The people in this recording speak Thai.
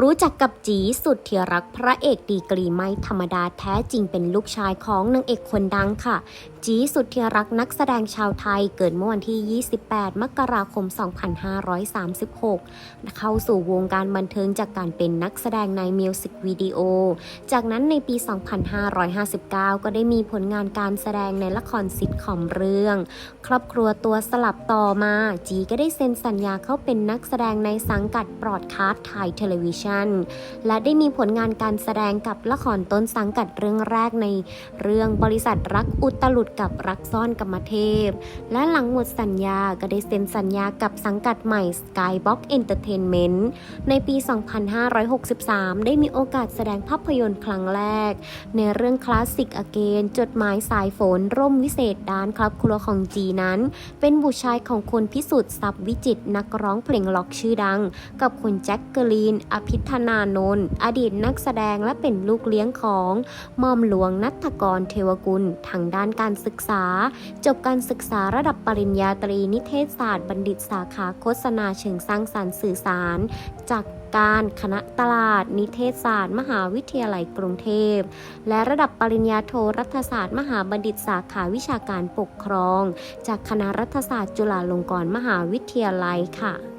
รู้จักกับจีสุดที่รักพระเอกดีกรีไม่ธรรมดาแท้จริงเป็นลูกชายของนางเอกคนดังค่ะจีสุดที่รักนักแสดงชาวไทยเกิดเมื่อวันที่ 28 มกราคม 2536 เข้าสู่วงการบันเทิงจากการเป็นนักแสดงในมิวสิกวิดีโอ จากนั้นในปี 2559 ก็ได้มีผลงานการแสดงในละครซิทคอมเรื่อง ครอบครัวตัวสลับต่อมา จีก็ได้เซ็นสัญญาเข้าเป็นนักแสดงในสังกัดบรอดคาสต์ไทยเทเลวิชันและได้มีผลงานการแสดงกับละครต้นสังกัดเรื่องแรกในเรื่องบริษัทรักอุตลุดกับรักซ่อนกรรมเทพ และหลังหมดสัญญาก็ได้เซ็นสัญญากับสังกัดใหม่ Skybox Entertainment ในปี 2563 ได้มีโอกาสแสดงภาพยนตร์ครั้งแรก ในเรื่องคลาสสิกอเกนจดหมายสายฝนร่มวิเศษด้านครอบครัวของจีนั้น เป็นบุตรชายของคนพิสุทธิ์ทรัพย์วิจิตนักร้องเพลงล็อกชื่อดัง กับคุณแจ็คเกอรีน อภิธนานนท์อดีตนักแสดงและเป็นลูกเลี้ยงของมอมหลวงนัทกรเทวกุลทางด้านการศึกษา จบการศึกษาระดับปริญญาตรีนิเทศศาสตร์บัณฑิตสาขาโฆษณาเชิงสร้างสรรค์สื่อสาร จากการคณะตลาด นิเทศศาสตร์ มหาวิทยาลัยกรุงเทพ และระดับปริญญาโทรัฐศาสตร์ มหาบัณฑิตสาขาวิชาการปกครอง จากคณะรัฐศาสตร์จุฬาลงกรณ์มหาวิทยาลัยค่ะ